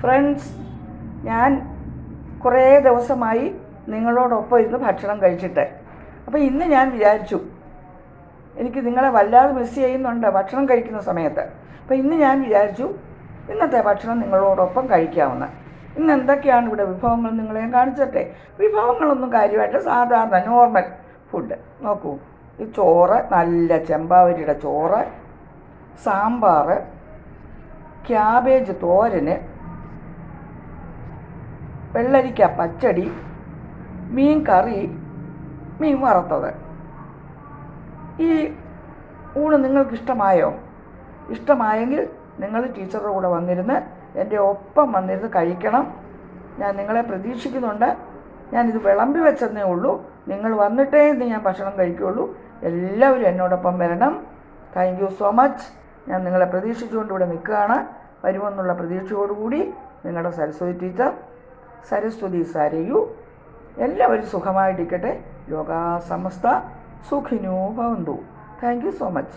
Friends ഞാൻ കുറേ ദിവസമായി നിങ്ങളോടൊപ്പം ഇരുന്ന് ഭക്ഷണം കഴിച്ചിട്ട്. അപ്പോൾ ഇന്ന് ഞാൻ വിചാരിച്ചു എനിക്ക് നിങ്ങളെ വല്ലാതെ മിസ് ചെയ്യുന്നുണ്ട് ഭക്ഷണം കഴിക്കുന്ന സമയത്ത്. അപ്പോൾ ഇന്ന് ഞാൻ വിചാരിച്ചു ഇന്നത്തെ ഭക്ഷണം നിങ്ങളോടൊപ്പം കഴിക്കാമെന്ന് ഇന്ന് എന്തൊക്കെയാണ് ഇവിടെ വിഭവങ്ങൾ നിങ്ങളെ കാണിച്ചട്ടെ? വിഭവങ്ങളൊന്നും കാര്യമായിട്ട് സാധാരണ നോർമൽ ഫുഡ് നോക്കൂ ഈ ചോറ് നല്ല ചെമ്പാവരിയുടെ ചോറ് സാമ്പാർ ക്യാബേജ് തോരന് വെള്ളരിക്ക പച്ചടി മീൻ കറി മീൻ വറുത്തത്. ഈ ഊണ് നിങ്ങൾക്ക് ഇഷ്ടമായോ ഇഷ്ടമായെങ്കിൽ നിങ്ങൾ ടീച്ചറുടെ കൂടെ വന്നിരുന്ന് എന്റെ ഒപ്പം വന്നിരുന്ന് കഴിക്കണം. ഞാൻ നിങ്ങളെ പ്രതീക്ഷിക്കുന്നുണ്ട്. ഞാനിത് വിളമ്പി വെച്ചതേ ഉള്ളൂ. നിങ്ങൾ വന്നിട്ടേ ഇന്ന് ഞാൻ ഭക്ഷണം കഴിക്കുകയുള്ളൂ. എല്ലാവരും എന്നോടൊപ്പം വരണം. താങ്ക് യു സോ മച്ച് ഞാൻ നിങ്ങളെ പ്രതീക്ഷിച്ചുകൊണ്ട് ഇവിടെ നിൽക്കുകയാണ്. വരുമെന്നുള്ള പ്രതീക്ഷയോടുകൂടി നിങ്ങളുടെ സരസ്വതി ടീച്ചർ സരസ്വതി സരയു. എല്ലാവരും സുഖമായിട്ടിരിക്കട്ടെ ലോകാ സമസ്ത സുഖിനോ ഭവന്തു. Thank you so much